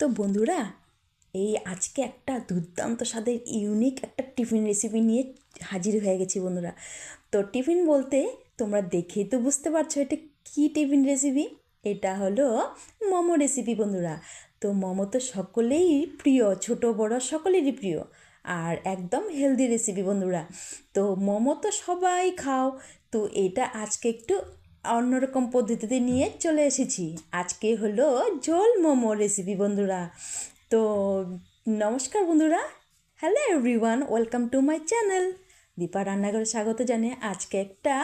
তো বন্ধুরা, এই আজকে একটা দুর্দান্ত স্বাদের ইউনিক একটা টিফিন রেসিপি নিয়ে হাজির হয়ে গেছি বন্ধুরা। তো টিফিন বলতে তোমরা দেখেই তো বুঝতে পারছ এটা কী টিফিন রেসিপি এটা হলো মোমো রেসিপি বন্ধুরা। তো মোমো তো সকলেই প্রিয়, ছোট, বড়, সকলেরই প্রিয়, আর একদম হেলদি রেসিপি বন্ধুরা। তো মোমো তো সবাই খাও, তো এটা আজকে একটু অন্যরকম পদ্ধতিতে নিয়ে চলে এসেছি। আজকে হলো ঝোল মোমো রেসিপি বন্ধুরা। তো নমস্কার বন্ধুরা। Hello everyone welcome to my channel Deepa রান্নাঘরে স্বাগত জানিয়ে আজকে একটা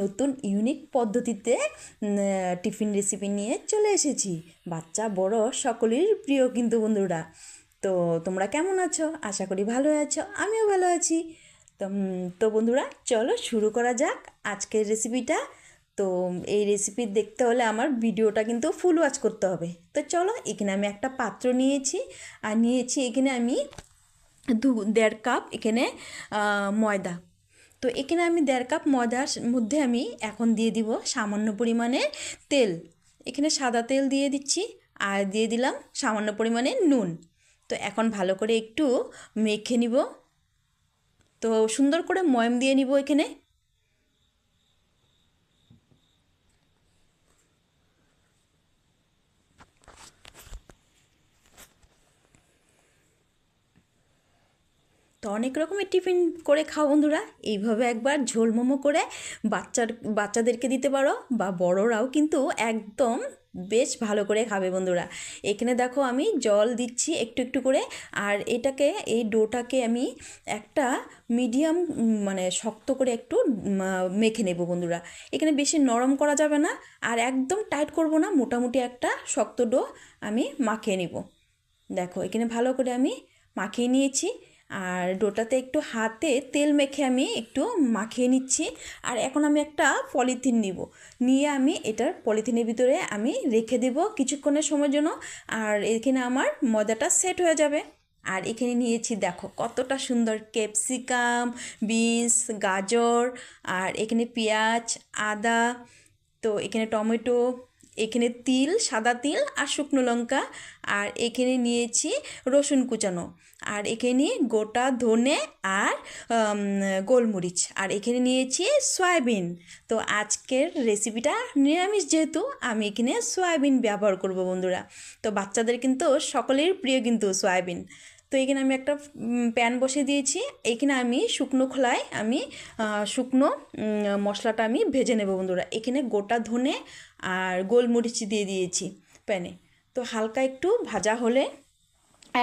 নতুন ইউনিক পদ্ধতিতে টিফিন রেসিপি নিয়ে চলে এসেছি। বাচ্চা, বড় সকলের প্রিয় কিন্তু বন্ধুরা। তো তোমরা কেমন আছো? আশা করি ভালো আছো, আমিও ভালো আছি। তো তো বন্ধুরা, চলো শুরু করা যাক আজকের রেসিপিটা তো এই রেসিপি দেখতে হলে আমার ভিডিওটা কিন্তু ফুল ওয়াচ করতে হবে। তো চলো, এখানে আমি একটা পাত্র নিয়েছি, আর নিয়েছি এখানে আমি দু, দেড় কাপ এখানে ময়দা। তো এখানে আমি দেড় কাপ ময়দার মধ্যে আমি এখন দিয়ে দিব সামান্য পরিমাণে তেল। এখানে সাদা তেল দিয়ে দিচ্ছি, আর দিয়ে দিলাম সামান্য পরিমাণে নুন। তো এখন ভালো করে একটু মেখে নিব। তো সুন্দর করে ময়ম দিয়ে নিব এখানে। তো অনেক রকমের টিফিন করে খাও বন্ধুরা। এইভাবে একবার ঝোল মোমো করে বাচ্চার, বাচ্চাদেরকে দিতে পারো বা বড়রাও কিন্তু একদম বেশ ভালো করে খাবে বন্ধুরা। এখানে দেখো আমি জল দিচ্ছি একটু একটু করে আর এটাকে, এই ডোটাকে আমি একটা মিডিয়াম মানে শক্ত করে একটু মেখে নেব বন্ধুরা। এখানে বেশি নরম করা যাবে না আর একদম টাইট করব না, মোটামুটি একটা শক্ত ডো আমি মাখিয়ে নেব। দেখো এখানে ভালো করে আমি মাখিয়ে নিয়েছি। আর ডোটাতে একটু হাতে তেল মেখে আমি একটু মাখিয়ে নিচ্ছি। আর এখন আমি একটা পলিথিন নিব। নিয়ে আমি এটার পলিথিনের ভিতরে আমি রেখে দেব কিছুক্ষণের সময়ের জন্য। আর এখানে আমার ময়দাটা সেট হয়ে যাবে। আর এখানে নিয়েছি দেখো কতটা সুন্দর ক্যাপসিকাম, বিনস, গাজর, আর এখানে পেঁয়াজ, আদা, তো এখানে টমেটো এখানে তিল, সাদা তিল আর শুকনো লঙ্কা। আর এখানে নিয়েছি রসুন কুচানো। আর এখানে গোটা ধনে আর গোলমরিচ। আর এখানে নিয়েছি সয়াবিন। তো আজকের রেসিপিটা নিরামিষ যেহেতু, আমি এখানে সয়াবিন ব্যবহার করব বন্ধুরা। তো বাচ্চাদের কিন্তু, সকলের প্রিয় কিন্তু সয়াবিন। তো এখানে আমি একটা প্যান বসিয়ে দিয়েছি। এখানে আমি শুকনো খোলায় আমি শুকনো মশলাটা আমি ভেজে নেব বন্ধুরা। এখানে গোটা ধনে আর গোলমরিচ দিয়ে দিয়েছি প্যানে। তো হালকা একটু ভাজা হলে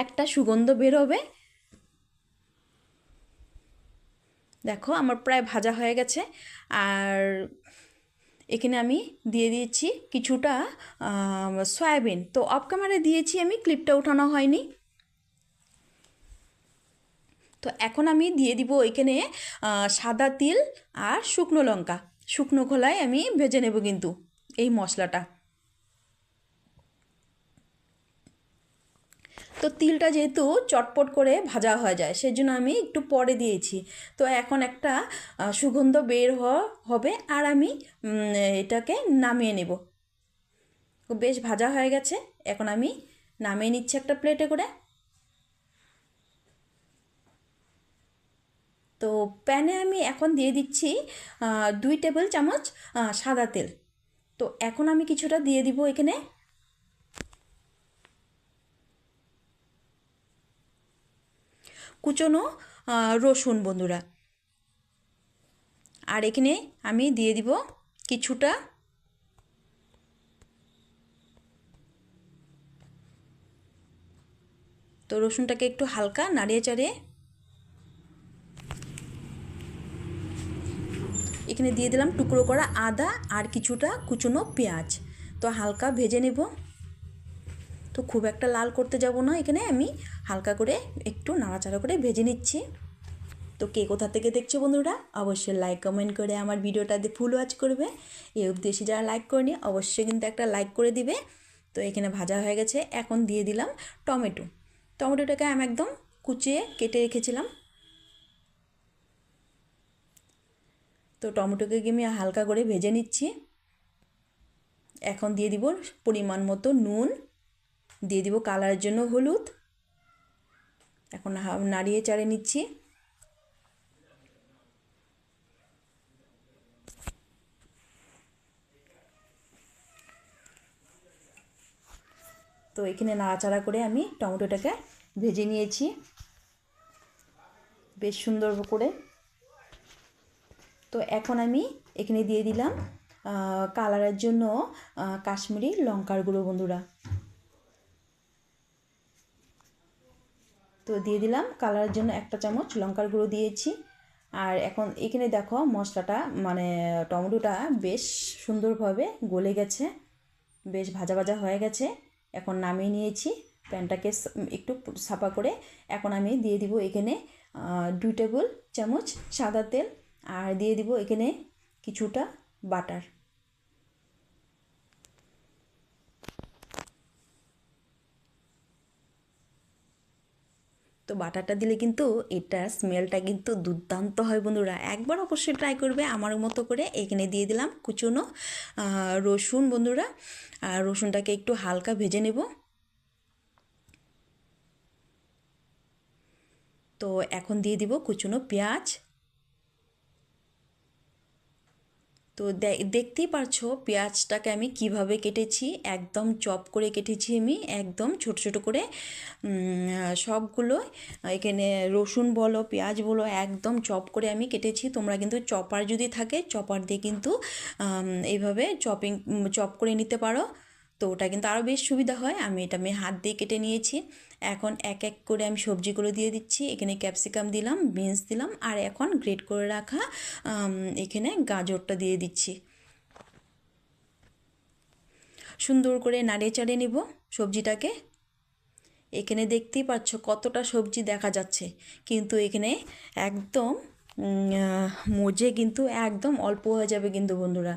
একটা সুগন্ধ বের হবে। দেখো আমার প্রায় ভাজা হয়ে গেছে। আর এখানে আমি দিয়ে দিয়েছি কিছুটা সয়াবিন। তো অফ ক্যামেরা দিয়েছি আমি ক্লিপটা ওঠানো হয়নি। তো এখন আমি দিয়ে দিব ওইখানে সাদা তিল আর শুকনো লঙ্কা। শুকনো খোলায় আমি ভেজে নেব কিন্তু এই মশলাটা। তো তিলটা যেহেতু চটপট করে ভাজা হয়ে যায়, সেজন্য আমি একটু পরে দিয়েছি। তো এখন একটা সুগন্ধ বের হবে আর আমি এটাকে নামিয়ে নেব। বেশ ভাজা হয়ে গেছে, এখন আমি নামিয়ে নিচ্ছি একটা প্লেটে করে। তো প্যানে আমি এখন দিয়ে দিচ্ছি দুই টেবিল চামচ সাদা তেল। তো এখন আমি কিছুটা দিয়ে দিব এখানে। কুচনো রসুন বন্ধুরা। আর এখানে আমি দিয়ে দিব কিছুটা তো রসুনটাকে একটু হালকা নাড়িয়ে চাড়িয়ে এখানে দিয়ে দিলাম টুকরো করা আদা আর কিছুটা কুচনো পেঁয়াজ। তো হালকা ভেজে নেব। তো খুব একটা লাল করতে যাব না, এখানে আমি হালকা করে একটু নাড়াচাড়া করে ভেজে নিচ্ছি। তো কে কোথা থেকে দেখছ বন্ধুরা, অবশ্যই লাইক কমেন্ট করে আমার ভিডিওটা দিয়ে ফুল ওয়াচ করবে। এই উদ্দেশ্যে যারা লাইক করেনি, অবশ্যই কিন্তু একটা লাইক করে দিবে। তো এখানে ভাজা হয়ে গেছে, এখন দিয়ে দিলাম টমেটো। টমেটোটাকে আমি একদম কুচিয়ে কেটে রেখেছিলাম। তো টমেটোকে আমি হালকা করে ভেজে নিচ্ছি। এখন দিয়ে দিব পরিমাণ মতো নুন। দিয়ে দিব কালারের জন্য হলুদ। এখন নাড়িয়ে চাড়িয়ে নিচ্ছি। তো এখানে নাড়াচাড়া করে আমি টমেটোটাকে ভেজে নিয়েছি। বেশ সুন্দর করে। তো এখন আমি এখানে দিয়ে দিলাম কালারের জন্য কাশ্মীরি লঙ্কার গুঁড়ো, বন্ধুরা। তো দিয়ে দিলাম, কালারের জন্য একটা চামচ লঙ্কার গুঁড়ো দিয়েছি। আর এখন এখানে দেখো মশলাটা মানে টমেটোটা বেশ সুন্দরভাবে গলে গেছে, বেশ ভাজা ভাজা হয়ে গেছে। এখন নামিয়ে নিয়েছি, প্যানটাকে একটু সাফা করে। এখন আমি দিয়ে দিব এখানে দুই টেবিল চামচ সাদা তেল। আর দিয়ে দিব এখানে কিছুটা বাটার। তো বাটারটা দিলে কিন্তু এটা স্মেলটা কিন্তু দুর্দান্ত হয় বন্ধুরা। একবার অবশ্যই ট্রাই করবে, আমার মতো করে এখানে দিয়ে দিলাম কুচুনো রসুন বন্ধুরা। আর রসুনটাকে একটু হালকা ভেজে নেব। তো এখন দিয়ে দিব কুচুনো পেঁয়াজ। তো দেখতেই পারছ পেঁয়াজটাকে আমি কীভাবে কেটেছি, একদম চপ করে কেটেছি আমি, একদম ছোট ছোট করে। সবগুলো, এখানে রসুন বলো, পেঁয়াজ বলো, একদম চপ করে আমি কেটেছি। তোমরা কিন্তু চপার যদি থাকে, চপার দিয়ে কিন্তু এইভাবে চপিং, চপ করে নিতে পারো। তো ওটা কিন্তু আরও বেশ সুবিধা হয়। আমি এটা আমি হাত দিয়ে কেটে নিয়েছি। এখন এক এক করে আমি সবজিগুলো দিয়ে দিচ্ছি। এখানে ক্যাপসিকাম দিলাম, বিনস দিলাম আর এখন গ্রেট করে রাখা এখানে গাজরটা দিয়ে দিচ্ছি। সুন্দর করে নাড়িয়ে চাড়িয়ে নিব সবজিটাকে। এখানে দেখতেই পাচ্ছ কতটা সবজি দেখা যাচ্ছে। কিন্তু এখানে একদম মজে কিন্তু একদম অল্প হয়ে যাবে কিন্তু বন্ধুরা।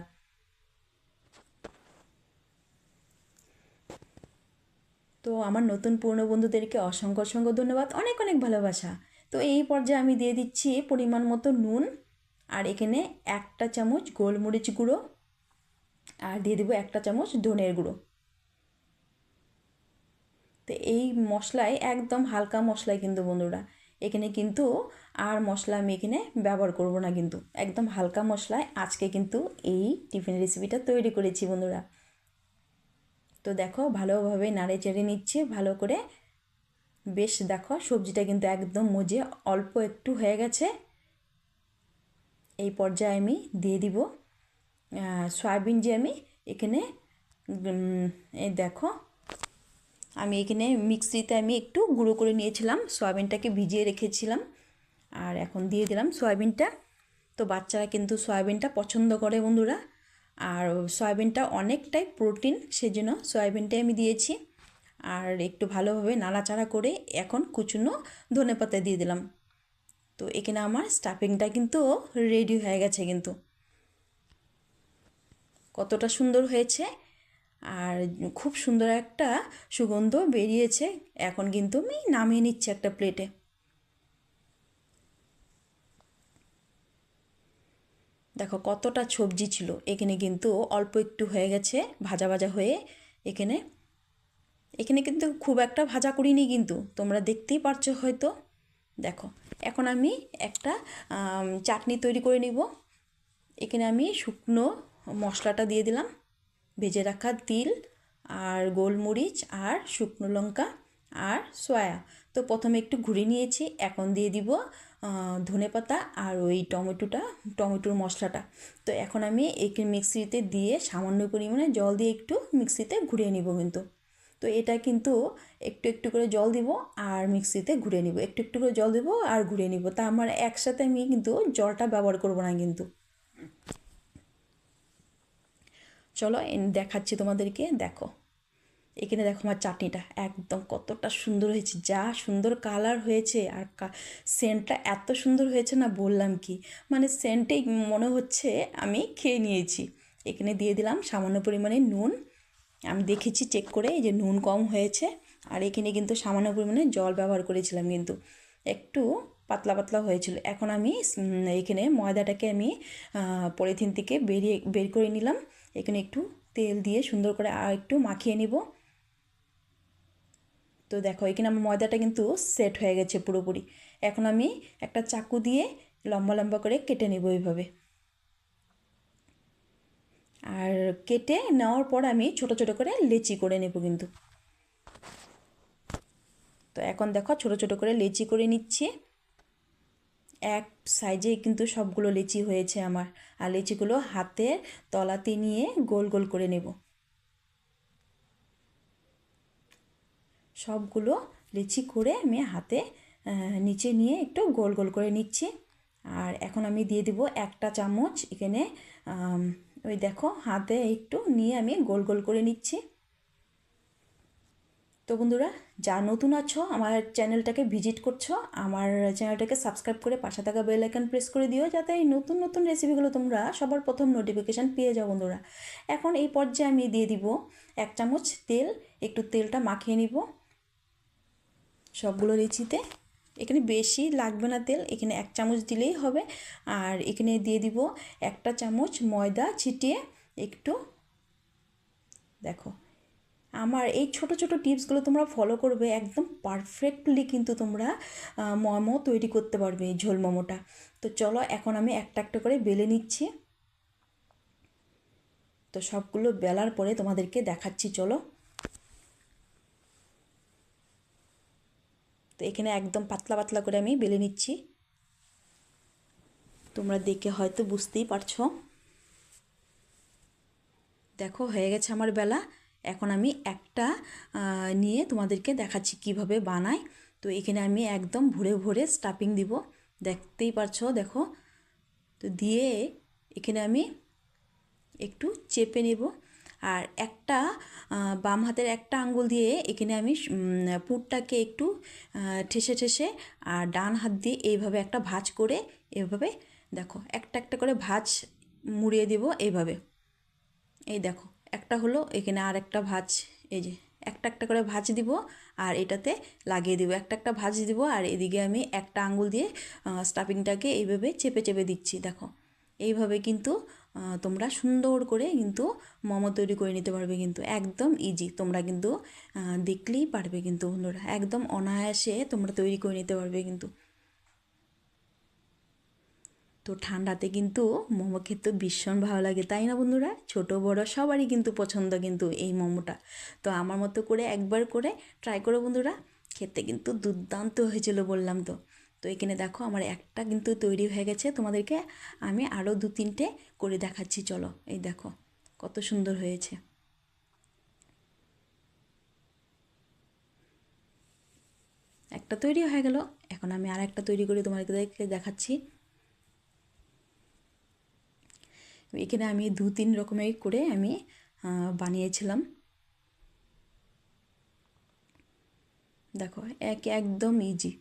তো আমার নতুন পুরনো বন্ধুদেরকে অসংখ্য অসংখ্য ধন্যবাদ। অনেক অনেক ভালোবাসা। তো এই পর্যায়ে আমি দিয়ে দিচ্ছি পরিমাণ মতো নুন আর এখানে একটা চামচ গোলমরিচ গুঁড়ো আর দিয়ে দেবো একটা চামচ ধনের গুঁড়ো। তো এই মশলায় একদম হালকা মশলায় কিন্তু বন্ধুরা, এখানে কিন্তু আর মশলা আমি এখানে ব্যবহার করব না কিন্তু। একদম হালকা মশলায় আজকে কিন্তু এই টিফিন রেসিপিটা তৈরি করেছি বন্ধুরা। তো দেখো ভালোভাবে নাড়ে চেড়ে নিচ্ছে, ভালো করে। বেশ দেখো সবজিটা কিন্তু একদম মজে অল্প একটু হয়ে গেছে। এই পর্যায়ে আমি দিয়ে দিব সয়াবিন যে আমি এখানে এই দেখো, আমি এখানে মিক্সিতে আমি একটু গুঁড়ো করে নিয়েছিলাম, সয়াবিনটাকে ভিজিয়ে রেখেছিলাম। আর এখন দিয়ে দিলাম সয়াবিনটা। তো বাচ্চারা কিন্তু সয়াবিনটা পছন্দ করে বন্ধুরা। আর সয়াবিনটা অনেকটাই প্রোটিন, সেজন্য সয়াবিনটাই আমি দিয়েছি। আর একটু ভালোভাবে নাড়াচাড়া করে এখন কুচুনো ধনেপাতা দিয়ে দিলাম। তো এখানে আমার স্টাফিংটা কিন্তু রেডি হয়ে গেছে কিন্তু। কতটা সুন্দর হয়েছে। আর খুব সুন্দর একটা সুগন্ধ বেরিয়েছে। এখন কিন্তু আমি নামিয়ে নিচ্ছি একটা প্লেটে দেখো কতটা সবজি ছিল। এখানে কিন্তু অল্প একটু হয়ে গেছে, ভাজা ভাজা হয়ে এখানে। এখানে কিন্তু খুব একটা ভাজা করিনি কিন্তু, তোমরা দেখতেই পারছ হয়তো। দেখো, এখন আমি একটা চাটনি তৈরি করে নিব। এখানে আমি শুকনো মশলাটা দিয়ে দিলাম। ভেজে রাখা তিল আর গোলমরিচ আর শুকনো লঙ্কা আর সয়া। তো প্রথমে একটু ঘুরে নিয়েছি, এখন দিয়ে দিব ধনে পাতা আর ওই টমেটোটা, টমেটোর মশলাটা। তো এখন আমি এই মিক্সিতে দিয়ে সামান্য পরিমাণে জল দিয়ে একটু মিক্সিতে ঘুরিয়ে নিব কিন্তু। তো এটা কিন্তু একটু একটু করে জল দিব আর মিক্সিতে ঘুরে নিব। একটু একটু করে জল দেবো আর ঘুরে নিব। তা আমার একসাথে আমি কিন্তু জলটা ব্যবহার করব না কিন্তু। চলো দেখাচ্ছি তোমাদেরকে, দেখো। এখানে দেখো আমার চাটনিটা একদম কতটা সুন্দর হয়েছে, যা সুন্দর কালার হয়েছে আর সেন্টটা এত সুন্দর হয়েছে না বললাম কি? মানে সেন্টেই মনে হচ্ছে আমি খেয়ে নিয়েছি। এখানে দিয়ে দিলাম সামান্য পরিমাণে নুন। আমি দেখেছি চেক করে যে নুন কম হয়েছে আর এখানে কিন্তু সামান্য পরিমাণে জল ব্যবহার করেছিলাম কিন্তু। একটু পাতলা পাতলা হয়েছিল। এখন আমি এখানে ময়দাটাকে আমি পলিথিন থেকে বেরিয়ে, বের করে নিলাম। এখানে একটু তেল দিয়ে সুন্দর করে আর একটু মাখিয়ে নিব। তো দেখো, এখানে আমার ময়দাটা কিন্তু সেট হয়ে গেছে পুরোপুরি। এখন আমি একটা চাকু দিয়ে লম্বা লম্বা করে কেটে নেব এইভাবে। আর কেটে নেওয়ার পর আমি ছোট ছোট করে লেচি করে নেব কিন্তু। তো এখন দেখো, ছোট ছোট করে লেচি করে নিচ্ছি। এক সাইজে কিন্তু সবগুলো লেচি হয়েছে আমার। আর লেচিগুলো হাতের তলাতে নিয়ে গোল গোল করে নেব। সবগুলো লিচি করে আমি হাতে নিচে নিয়ে একটু গোল গোল করে নিচ্ছি। আর এখন আমি দিয়ে দিব একটা চামচ এখানে ওই দেখো, হাতে একটু নিয়ে আমি গোল গোল করে নিচ্ছি। তো বন্ধুরা, যা নতুন আছো, আমার চ্যানেলটাকে ভিজিট করছ, আমার চ্যানেলটাকে সাবস্ক্রাইব করে পাশে থাকা বেল প্রেস করে দিও, যাতে এই নতুন নতুন রেসিপিগুলো তোমরা সবার প্রথম নোটিফিকেশান পেয়ে যাও বন্ধুরা। এখন এই পর্যায়ে আমি দিয়ে দিব এক চামচ তেল, একটু তেলটা মাখিয়ে নিব। সবগুলো লিচিতে। এখানে বেশি লাগবে না তেল, এখানে এক চামচ দিলেই হবে। আর এখানে দিয়ে দিব একটা চামচ ময়দা ছিটিয়ে একটু। দেখো, আমার এই ছোট ছোট টিপসগুলো তোমরা ফলো করবে, একদম পারফেক্টলি কিন্তু তোমরা মোমো তৈরি করতে পারবে ঝোল মোমোটা। তো চলো এখন আমি একটা একটা করে বেলে নিচ্ছি। তো সবগুলো বেলার পরে তোমাদেরকে দেখাচ্ছি, চলো। তো এখানে একদম পাতলা পাতলা করে আমি বেলে নিচ্ছি। তোমরা দেখে হয়তো বুঝতেই পারছ। দেখো, হয়ে গেছে আমার বেলা। এখন আমি একটা নিয়ে তোমাদেরকে দেখাচ্ছি কীভাবে বানাই তো এখানে আমি একদম ভরে ভরে স্টাফিং দিব। দেখতেই পারছ, দেখো। তো দিয়ে এখানে আমি একটু চেপে নেব। আর একটা বাম হাতের একটা আঙ্গুল দিয়ে এখানে আমি পুরটাকে একটু ঠেসে ঠেসে আর ডান হাত দিয়ে এইভাবে একটা ভাজ করে এভাবে দেখো, একটা একটা করে ভাজ মুড়িয়ে দেব এইভাবে। এই দেখো, একটা হলো এখানে আর একটা ভাজ, এই যে একটা একটা করে ভাজ দিব আর এটাতে লাগিয়ে দিব। একটা একটা ভাজ দিব আর এদিকে আমি একটা আঙ্গুল দিয়ে স্টাফিংটাকে এইভাবে চেপে চেপে দিচ্ছি, দেখো। এইভাবে কিন্তু তোমরা সুন্দর করে কিন্তু মোমো তৈরি করে নিতে পারবে কিন্তু একদম ইজি তোমরা কিন্তু দেখলেই পারবে কিন্তু বন্ধুরা। একদম অনায়াসে তোমরা তৈরি করে নিতে পারবে কিন্তু। তো ঠান্ডাতে কিন্তু মোমো খেতে ভীষণ ভালো লাগে, তাই না বন্ধুরা? ছোট, বড় সবারই কিন্তু পছন্দ কিন্তু এই মোমোটা। তো আমার মতো করে একবার করে ট্রাই করো বন্ধুরা। খেতে কিন্তু দুর্দান্ত হয়েছিল বললাম তো। তো এখানে দেখো আমার একটা কিন্তু তৈরি হয়ে গেছে। তোমাদেরকে আমি আরও দু তিনটে করে দেখাচ্ছি, চলো। এই দেখো, কত সুন্দর হয়েছে। একটা তৈরি হয়ে গেল। এখন আমি আর একটা তৈরি করে তোমাদেরকে দেখাচ্ছি। এখানে আমি দু তিন রকমের করে আমি বানিয়েছিলাম। দেখো, এক একদম ইজি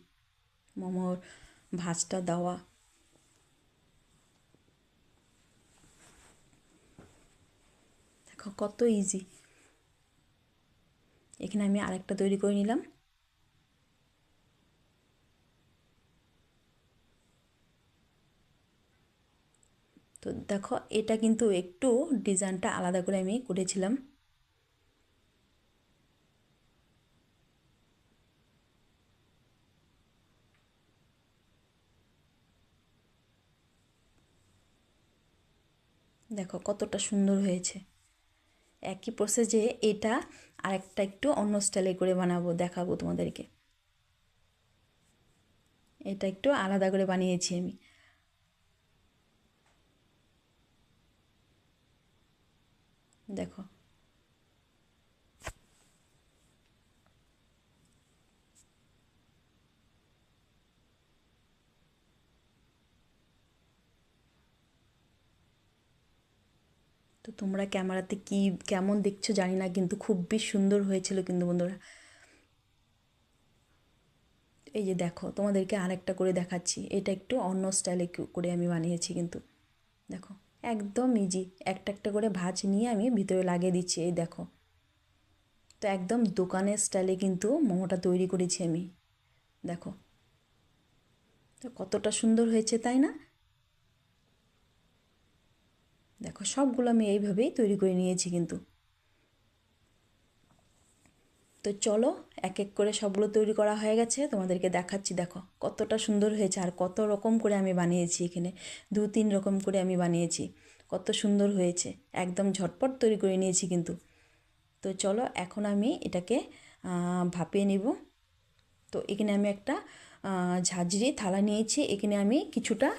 মোমোর ভাজটা দেওয়া। দেখো কত ইজি এখানে আমি আরেকটা তৈরি করে নিলাম। তো দেখো এটা কিন্তু একটু ডিজাইনটা আলাদা করে আমি করেছিলাম। দেখো কতটা সুন্দর হয়েছে। একই প্রসেসে এটা আরেকটা একটু অন্য স্টাইলে করে বানাবো, দেখাবো তোমাদেরকে। এটা একটু আলাদা করে বানিয়েছি আমি। দেখো তো তোমরা ক্যামেরাতে কি, কেমন দেখছ জানি না, কিন্তু খুবই সুন্দর হয়েছিল কিন্তু বন্ধুরা। এই যে দেখো, তোমাদেরকে আরেকটা করে দেখাচ্ছি। এটা একটু অন্য স্টাইলে করে আমি বানিয়েছি কিন্তু। দেখো, একদম ইজি একটা একটা করে ভাজ নিয়ে আমি ভিতরে লাগিয়ে দিচ্ছি, এই দেখো। তো একদম দোকানের স্টাইলে কিন্তু মোমোটা তৈরি করেছি আমি। দেখো, তো কতটা সুন্দর হয়েছে, তাই না? দেখো, সবগুলো আমি এইভাবেই তৈরি করে নিয়েছি কিন্তু। তো চলো এক এক করে সবগুলো তৈরি করা হয়ে গেছে, তোমাদেরকে দেখাচ্ছি, দেখো, কতটা সুন্দর হয়েছে আর কত রকম করে আমি বানিয়েছি এখানে। দু তিন রকম করে আমি বানিয়েছি, কত সুন্দর হয়েছে, একদম ঝটপট তৈরি করে নিয়েছি কিন্তু। তো চলো, এখন আমি এটাকে ভাপিয়ে নিব। তো এখানে আমি একটা ঝাঁঝরি, থালা নিয়েছি, এখানে আমি কিছুটা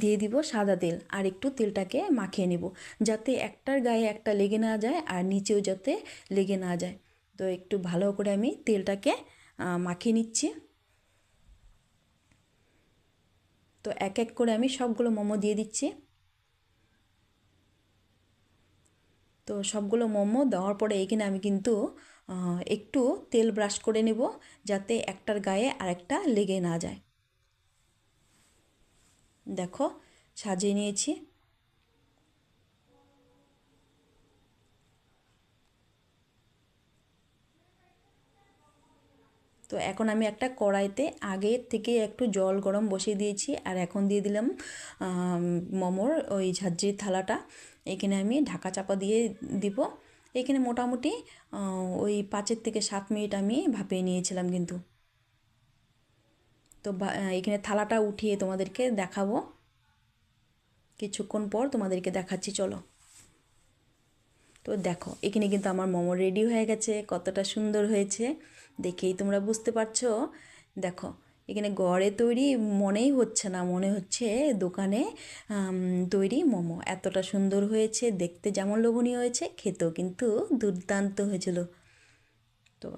দিয়ে দিব সাদা তেল আর একটু তেলটাকে মাখিয়ে নেব যাতে একটার গায়ে একটা লেগে না যায় আর নিচেও যাতে লেগে না যায়। তো একটু ভালো করে আমি তেলটাকে মাখিয়ে নিচ্ছি। তো এক এক করে আমি সবগুলো মোমো দিয়ে দিচ্ছি। তো সবগুলো মোমো দেওয়ার পরে এখানে আমি কিন্তু একটু তেল ব্রাশ করে নেব যাতে একটার গায়ে আরেকটা লেগে না যায়। দেখো, সাজিয়ে নিয়েছি। তো এখন আমি একটা কড়াইতে আগে থেকে একটু জল গরম বসিয়ে দিয়েছি আর এখন দিয়ে দিলাম মোমোর ওই ঝাঁঝরির থালাটা। এখানে আমি ঢাকা চাপা দিয়ে দিব। এখানে মোটামুটি ওই পাঁচের থেকে সাত মিনিট আমি ভাপিয়ে নিয়েছিলাম কিন্তু। তো এখানে থালাটা উঠিয়ে তোমাদেরকে দেখাবো। কিছুক্ষণ পর তোমাদেরকে দেখাচ্ছি, চলো। তো দেখো, এখানে কিন্তু আমার মোমো রেডি হয়ে গেছে, কতটা সুন্দর হয়েছে, দেখেই তোমরা বুঝতে পারছ। দেখো এখানে গড়ে তৈরি মনেই হচ্ছে না, মনে হচ্ছে দোকানে তৈরি মোমো। এতটা সুন্দর হয়েছে, দেখতে যেমন লোভনীয় হয়েছে, খেতেও কিন্তু দুর্দান্ত হয়েছিল। তো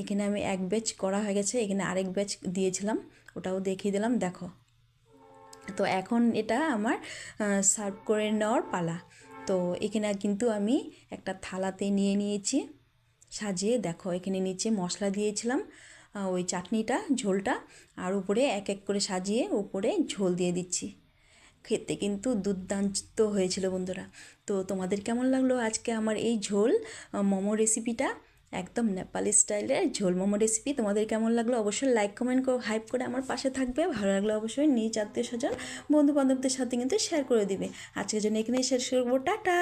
এখানে আমি এক ব্যাচ করা হয়ে গেছে, এখানে আরেক ব্যাচ দিয়েছিলাম, ওটাও দেখিয়ে দিলাম, দেখো। তো এখন এটা আমার সার্ভ করে নেওয়ার পালা। তো এখানে কিন্তু আমি একটা থালাতে নিয়ে নিয়েছি, সাজিয়ে, দেখো, এখানে নিচে মশলা দিয়েছিলাম। ওই চাটনিটা, ঝোলটা আর উপরে এক এক করে সাজিয়ে উপরে ঝোল দিয়ে দিচ্ছি। খেতে কিন্তু দুর্দান্ত হয়েছিল বন্ধুরা। তো তোমাদের কেমন লাগল আজকে আমার এই ঝোল মোমো রেসিপিটা? একদম নেপালি স্টাইলের ঝোল মোমো রেসিপি। তোমাদের কেমন লাগল অবশ্যই লাইক কমেন্ট করে হাইপ করে আমার পাশে থাকবে। ভালো লাগল অবশ্যই নিজ আত্মীয় স্বজন বন্ধু বান্ধবদের সাথে কিন্তু শেয়ার করে দিবে। আজকের জন্য এখানেই শেষ করব। টাটা!